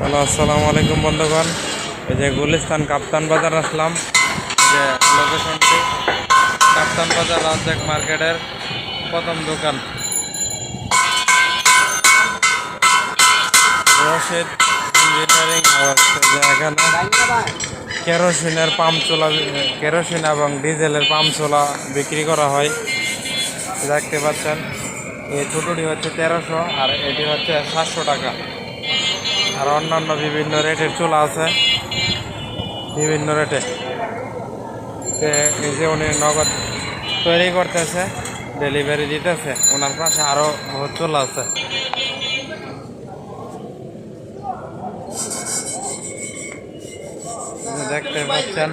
Hello, আসসালামু আলাইকুম বন্ধুগণ। এই যে গুলিস্তান কাপ্তান বাজার আসলাম। যে লোকেশনটি কাপ্তান বাজার রাজ্জাক মার্কেটের প্রথম দোকান। রশিদ ইঞ্জিনিয়ারিং এখানে কেরোসিনের পাম্প চোলা কেরোসিন এবং ডিজেলের পাম্প চোলা বিক্রি করা হয়। দেখতে পাচ্ছেন, এই ছোটোটি হচ্ছে তেরোশো আর এটি হচ্ছে সাতশো টাকা। আর অন্যান্য বিভিন্ন রেটের চুলা আছে। বিভিন্ন রেটে। সে নিজে উনি নগদ তৈরি করতেছে ডেলিভারি দিতেছে ওনার পাশে আরও বহুত চুলা আছে। দেখতে পাচ্ছেন।